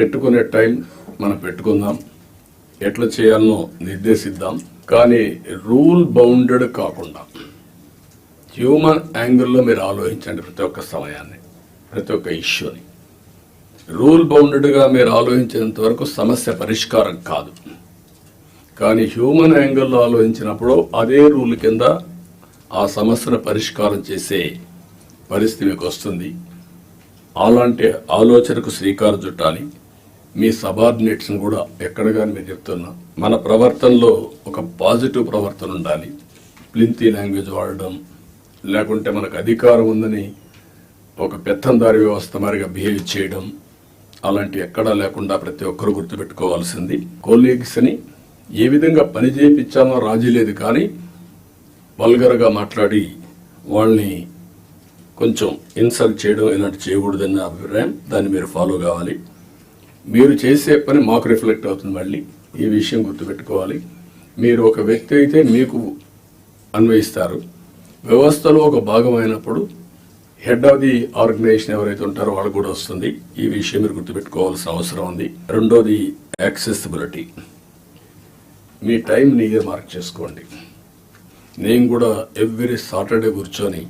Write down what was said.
పెట్టుకునే టైం మనం పెట్టుకుందాం. ఎట్లా చేయాలనో నిర్దేశిద్దాం. కానీ రూల్ బౌండెడ్ కాకుండా హ్యూమన్ యాంగిల్లో మీరు ఆలోచించండి ప్రతి ఒక్క సమయాన్ని ప్రతి ఒక్క ఇష్యూని. రూల్ బౌండెడ్గా మీరు ఆలోచించేంత వరకు సమస్య పరిష్కారం కాదు. కానీ హ్యూమన్ యాంగిల్లో ఆలోచించినప్పుడు అదే రూల్ కింద ఆ సమస్యను పరిష్కారం చేసే పరిస్థితి మీకు వస్తుంది. అలాంటి ఆలోచనకు శ్రీకారం చుట్టాలి. మీ సబార్డినేట్స్ని కూడా ఎక్కడ కానీ మీరు చెప్తున్నా మన ప్రవర్తనలో ఒక పాజిటివ్ ప్రవర్తన ఉండాలి. ప్లింతీ లాంగ్వేజ్ వాడడం లేకుంటే మనకు అధికారం ఉందని ఒక పెత్తందారి వ్యవస్థ మరిగా బిహేవ్ చేయడం అలాంటి ఎక్కడా లేకుండా ప్రతి ఒక్కరు గుర్తుపెట్టుకోవాల్సింది. కోలీగ్స్ని ఏ విధంగా పని చేయించామో రాజీ లేదు కానీ వల్గర్గా మాట్లాడి వాళ్ళని కొంచెం ఇన్సల్ట్ చేయడం ఇలాంటి చేయకూడదన్న నా అభిప్రాయం దాన్ని మీరు ఫాలో కావాలి. మీరు చేసే పని మాకు రిఫ్లెక్ట్ అవుతుంది మళ్ళీ. ఈ విషయం గుర్తుపెట్టుకోవాలి. మీరు ఒక వ్యక్తి అయితే మీకు అన్వయిస్తారు. వ్యవస్థలో ఒక భాగమైనప్పుడు హెడ్ ఆఫ్ ది ఆర్గనైజేషన్ ఎవరైతే ఉంటారో వాళ్ళు కూడా వస్తుంది. ఈ విషయం మీరు గుర్తుపెట్టుకోవాల్సిన అవసరం ఉంది. రెండోది యాక్సెసిబిలిటీ. మీ టైం టైంని మార్క్ చేసుకోండి. నేను కూడా ఎవ్రీ సాటర్డే కూర్చొని